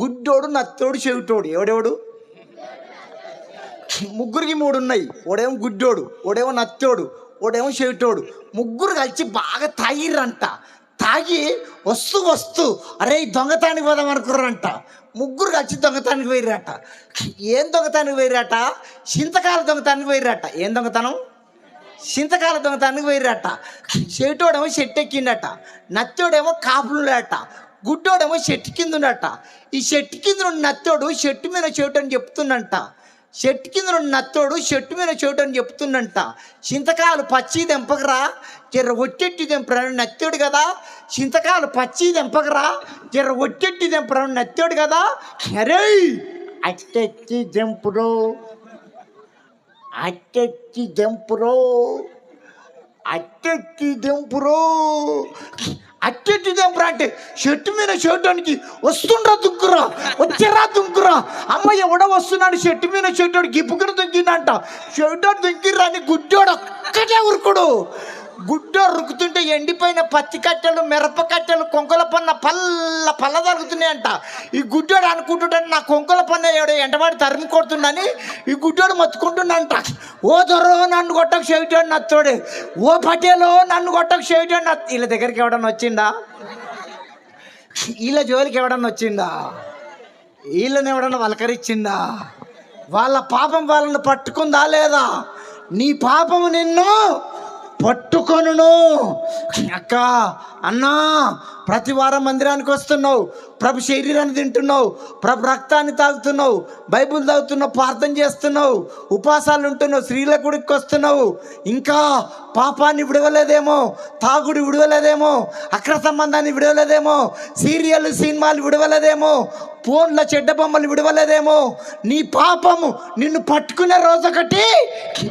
గుడ్డోడు నత్తోడు చెవిటోడు. ఎవడెవడు? ముగ్గురికి మూడు ఉన్నాయి ఓడేమో గుడ్డోడు ఓడేమో నత్తోడు ఓడేమో చెవిటోడు. ముగ్గురు కలిసి బాగా తాగిర్రంట. తాగి వస్తూ వస్తూ అరే దొంగతానికి పోదాం అనుకుర్రంట. ముగ్గురు కలిసి దొంగతానికి పోయిర్రట. ఏం దొంగతానికి పోయిర్రట? చింతకాల దొంగతానికి పోయిర్రట. ఏం దొంగతనం? చింతకాల దొంగతానికి పోయిర్రట. చెవిటోడేమో చెట్టు ఎక్కిండట. నత్తోడేమో కాపులుడట గుడ్డోడేమో చెట్టు కింద ఉండట ఈ చెట్టు కింద ఉన్న నత్తోడు చెట్టు మీద చెవిటి అని చెప్తుండంట. చెట్టు కింద ఉన్న నత్తోడు చెట్టు మీద చెవిటి అని చెప్తుండంట. చింతకాయలు పచ్చి దెంపకరా జర్ర ఒట్టెట్టి దెంపరా నత్తోడు కదా. చింతకాయలు పచ్చి దెంపకరా జర్ర ఒట్టెట్టి దెంపరా నత్తోడు కదా. అరే అట్టెట్టి దెంపుడు అట్టెట్టి దెంపురో అట్టెట్టి దెంపురో. అట్టెట్టి దెంపురా అంటే చెట్టు మీద చేయడానికి వస్తుండ్రా దుంకురా వచ్చేరా దుంకురా. అమ్మ ఎవడో వస్తున్నాడు చెట్టు మీద చెట్టు గిప్పుకుని దుంకిందంట చెట్టు దుంకిర్రా అని గుడ్డోడు ఒక్కటే ఉరుకుడు గుడ్డో రుకుతుంటే ఎండిపోయిన పత్తి కట్టెలు మిరప కట్టెలు కొంకల పన్న పల్ల పల్ల తరుగుతున్నాయంట. ఈ గుడ్డోడు అనుకుంటుంటే నా కొంకల పన్న ఎవడో ఎంటవాడి తరిమి కొడుతుండని ఈ గుడ్డోడు మొత్తుకుంటుండంట ఓ దొరో నన్ను కొట్టకు చేయటం నత్తోడే. ఓ పటేలో నన్ను కొట్టకు చేయటం నత్ వీళ్ళ దగ్గరికి ఎవడన్నా వచ్చిందా వీళ్ళ జోలికి ఎవడన్నా వచ్చిందా వీళ్ళని ఎవడన్నా వలకరిచ్చిందా వాళ్ళ పాపం వాళ్ళని పట్టుకుందా లేదా? నీ పాపము నిన్ను పట్టుకొనును. అక్క అన్నా ప్రతి వారం మందిరానికి వస్తున్నావు. ప్రభు శరీరాన్ని తింటున్నావు. ప్రభు రక్తాన్ని తాగుతున్నావు. బైబుల్ తాగుతున్నావు ప్రార్థన చేస్తున్నావు. ఉపవాసాలు ఉంటున్నావు. స్త్రీల గుడికి వస్తున్నావు. ఇంకా పాపాన్ని విడవలేదేమో తాగుడు విడవలేదేమో అక్ర సంబంధాన్ని విడవలేదేమో సీరియల్ సినిమాలు విడవలేదేమో ఫోన్ల చెడ్డ బొమ్మలు విడవలేదేమో. నీ పాపము నిన్ను పట్టుకునే రోజు ఒకటి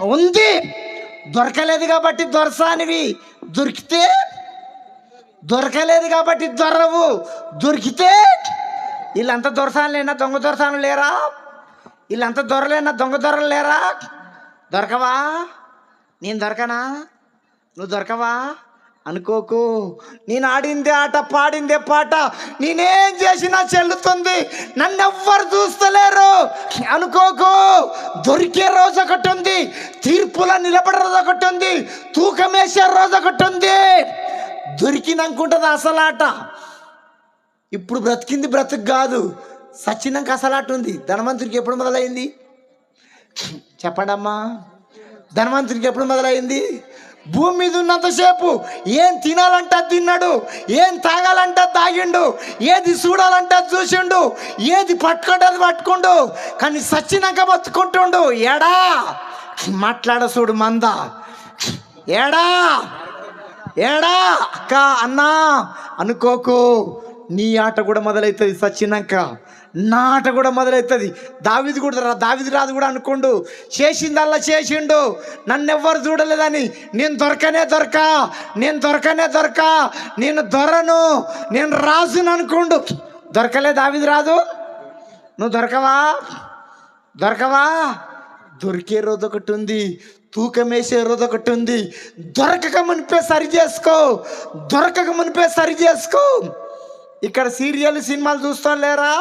ఉంది. దొరకలేదు కాబట్టి దొరసానివి. దొరికితే దొరకలేదు కాబట్టి దొరవు. దొరికితే వీళ్ళంతా దొరసానులేనా? దొంగ దొరసాను లేరా? వీళ్ళంతా దొరలేనా? దొంగ దొరలు లేరా? దొరకవా? నేను దొరకనా? నువ్వు దొరకవా? అనుకోకు. నేను ఆడిందే ఆట పాడిందే పాట. నేనేం చేసినా చెల్లుతుంది. నన్ను ఎవ్వరు చూస్తలేరు. అనుకోకు. దొరికే రోజు ఒకటి ఉంది. తీర్పుల నిలబడే రోజు ఒకటి ఉంది. తూకం వేసే రోజు ఒకటి ఉంది. దొరికినాకుంటుంది అసలాట. ఇప్పుడు బ్రతికింది బ్రతుకు కాదు. సచ్చినాక అసలాట ఉంది. ధనవంతుడికి ఎప్పుడు మొదలైంది? చెప్పండమ్మా. ధనవంతుడికి ఎప్పుడు మొదలైంది? భూమి మీద ఉన్నంతసేపు ఏం తినాలంటే అది తిన్నాడు ఏం తాగాలంటే అది తాగిండు ఏది చూడాలంటే అది చూసిండు ఏది పట్టుకుంటే అది పట్టుకుండు. కానీ సచ్చినాక బతుకుంటుండు. ఎడా మాట్లాడ చూడు మంద. ఏడా? ఏడా? అక్క అన్నా అనుకోకు. నీ ఆట కూడా మొదలవుతుంది సచ్చినాక. నా ఆట కూడా మొదలవుతుంది దావిది కూడా రా దావిది రాదు కూడా అనుకోండు. చేసిందల్లా చేసిండు. నన్ను ఎవ్వరు చూడలేదని. నేను దొరకనే దొరక. నేను దొరకనే దొరక. నేను దొరను. నేను రాజును అనుకోండు. దొరకలే దావిది రాదు. నువ్వు దొరకవా? దొరకవా? దొరికే రోజు ఒకటి ఉంది తూకం వేసే రోజు ఒకటి ఉంది. దొరకక మునిపే సరి చేసుకో దొరకక మునిపే సరి చేసుకో. ఇక్కడ సీరియల్ సినిమాలు చూస్తాం లేరా?